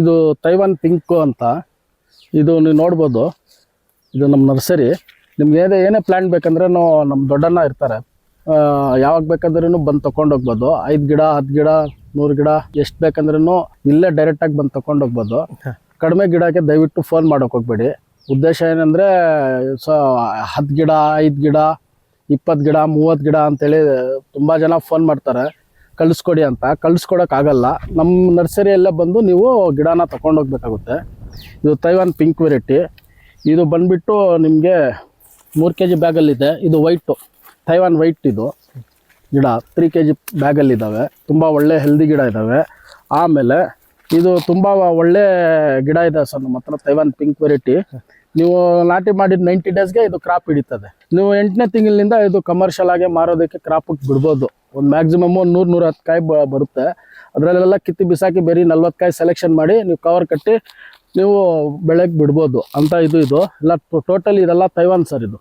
ಇದು Taiwan pink ಅಂತ. ಇದು ನೀವು ನೋಡ್ಬೋದು. ಇದು ನಮ್ಮ ನರ್ಸರಿ. ನಿಮ್ಗೆ ಏನೇ ಏನೇ ಪ್ಲ್ಯಾಂಟ್ ಬೇಕಂದ್ರೆ ನಮ್ಮ ದೊಡ್ಡಣ್ಣ ಇರ್ತಾರೆ. ಯಾವಾಗ ಬೇಕಾದ್ರೂ ಬಂದು ತೊಗೊಂಡೋಗ್ಬೋದು ಐದು ಗಿಡ ಹತ್ತು ಗಿಡ ನೂರು ಗಿಡ ಎಷ್ಟು ಬೇಕಂದ್ರೂ ಇಲ್ಲೇ ಡೈರೆಕ್ಟಾಗಿ ಬಂದು ತೊಗೊಂಡೋಗ್ಬೋದು ಕಡಿಮೆ ಗಿಡಕ್ಕೆ ದಯವಿಟ್ಟು ಫೋನ್ ಮಾಡೋಕೆ ಹೋಗ್ಬೇಡಿ. ಉದ್ದೇಶ ಏನಂದರೆ ಸೊ ಹತ್ತು ಗಿಡ ಐದು ಗಿಡ ಇಪ್ಪತ್ತು ಗಿಡ ಮೂವತ್ತು ಗಿಡ ಅಂತೇಳಿ ತುಂಬ ಜನ ಫೋನ್ ಮಾಡ್ತಾರೆ. ಕಳಿಸ್ಕೊಡಿ ಅಂತ. ಕಳಿಸ್ಕೊಡೋಕ್ಕಾಗಲ್ಲ ನಮ್ಮ ನರ್ಸರಿಯಲ್ಲೇ ಬಂದು ನೀವು ಗಿಡನ ತೊಗೊಂಡೋಗ್ಬೇಕಾಗುತ್ತೆ ಇದು ತೈವಾನ್ ಪಿಂಕ್ ವೆರೈಟಿ ಇದು ಬಂದುಬಿಟ್ಟು ನಿಮಗೆ ಮೂರು ಕೆ ಜಿ ಬ್ಯಾಗಲ್ಲಿದೆ. ಇದು ವೈಟು ತೈವಾನ್ ವೈಟ್ ಇದು. ಗಿಡ ತ್ರೀ ಕೆ ಜಿ ಬ್ಯಾಗಲ್ಲಿದ್ದಾವೆ ತುಂಬ ಒಳ್ಳೆ ಹೆಲ್ದಿ ಗಿಡ ಇದ್ದಾವೆ ಆಮೇಲೆ ಇದು ತುಂಬ ಒಳ್ಳೆ ಗಿಡ ಇದೆ ಸರ್ ನಮ್ಮ ಹತ್ರ ತೈವಾನ್ ಪಿಂಕ್ ವೆರೈಟಿ ನೀವು ನಾಟಿ ಮಾಡಿದ ನೈಂಟಿ ಡೇಸ್ಗೆ ಇದು ಕ್ರಾಪ್ ಹಿಡಿತದೆ. ನೀವು ಎಂಟನೇ ತಿಂಗಳಿನಿಂದ ಇದು ಕಮರ್ಷಿಯಲ್ ಆಗಿ ಮಾರೋದಕ್ಕೆ ಕ್ರಾಪಿಗೆ ಬಿಡ್ಬೋದು. ಒಂದು ಮ್ಯಾಕ್ಸಿಮಮ್ ಒಂದು ನೂರು, ನೂರ ಹತ್ತು ಕಾಯಿ ಬರುತ್ತೆ. ಅದರಲ್ಲೆಲ್ಲ ಕಿತ್ತಿ ಬಿಸಾಕಿ ಬರೀ ನಲ್ವತ್ತು ಕಾಯಿ ಸೆಲೆಕ್ಷನ್ ಮಾಡಿ ನೀವು ಕವರ್ ಕಟ್ಟಿ ನೀವು ಬೆಳೆಗೆ ಬಿಡ್ಬೋದು ಅಂತ ಇದು ಇದು. ಎಲ್ಲ ಟೋಟಲ್ ಇದೆಲ್ಲ ತೈವಾನ್ ಸರ್ ಇದು.